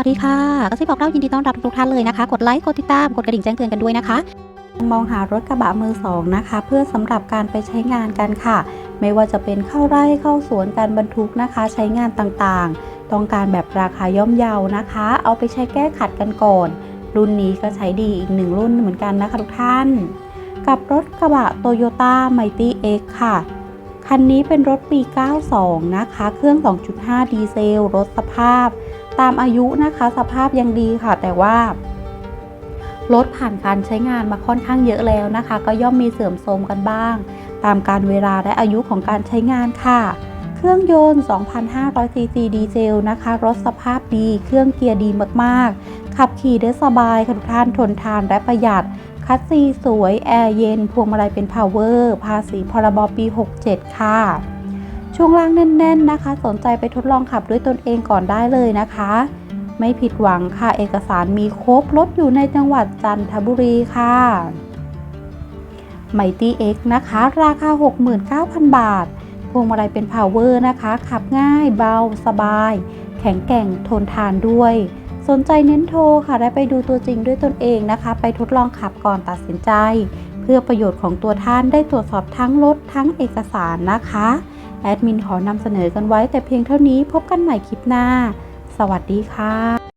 วัสดีค่ะกระซิบอกเล่ายินดีต้อนรับทุกท่านเลยนะคะ กดไลค์ กดติดตาม กดกระดิ่งแจ้งเตือนกันด้วยนะคะ มองหารถกระบะมือสองนะคะ เพื่อสำหรับการไปใช้งานกันค่ะ ไม่ว่าจะเป็นเข้าไร่เข้าสวนการบรรทุกนะคะ ใช้งานต่างๆ ต้องการแบบราคาย่อมเยานะคะ เอาไปใช้แก้ขัดกันก่อน รุ่นนี้ก็ใช้ดีอีกหนึ่งรุ่นเหมือนกันนะคะทุกท่าน กับรถกระบะโตโยต้าไมตี้เอ็กค่ะคันนี้เป็นรถปี 92 นะคะ เครื่อง 2.5 ดีเซล รถสภาพ ตามอายุนะคะ สภาพยังดีค่ะ แต่ว่ารถผ่านการใช้งานมาค่อนข้างเยอะแล้วนะคะ ก็ย่อมมีเสื่อมโทรมกันบ้าง ตามการเวลาและอายุของการใช้งานค่ะ เครื่องยนต์ 2,500 ซีซีดีเซลนะคะ รถสภาพดี เครื่องเกียร์ดีมากๆ ขับขี่ได้สบายค่ะทุกท่านทนทานและประหยัด คัสซีสวย แอร์เย็น พวงมาลัยเป็นพาวเวอร์ ภาษีพรบปี 67 ค่ะ ช่วงล่างแน่น ๆนะคะ สนใจไปทดลองขับด้วยตนเองก่อนได้เลยนะคะ ไม่ผิดหวังค่ะ เอกสารมีครบรถอยู่ในจังหวัดจันทบุรีค่ะ m i g h t y X นะคะ ราคา 69,000 บาท พวงมาลัยเป็นพาวเวอร์นะคะ ขับง่ายเบาสบาย แข็งแกร่งทนทานด้วย สนใจเน้นโทรค่ะและไปดูตัวจริงด้วยตนเองนะคะ ไปทดลองขับก่อนตัดสินใจ เพื่อประโยชน์ของตัวท่านได้ตรวจสอบทั้งรถทั้งเอกสารนะคะ แอดมินขอนำเสนอกันไว้แต่เพียงเท่านี้พบกันใหม่คลิปหน้า สวัสดีค่ะ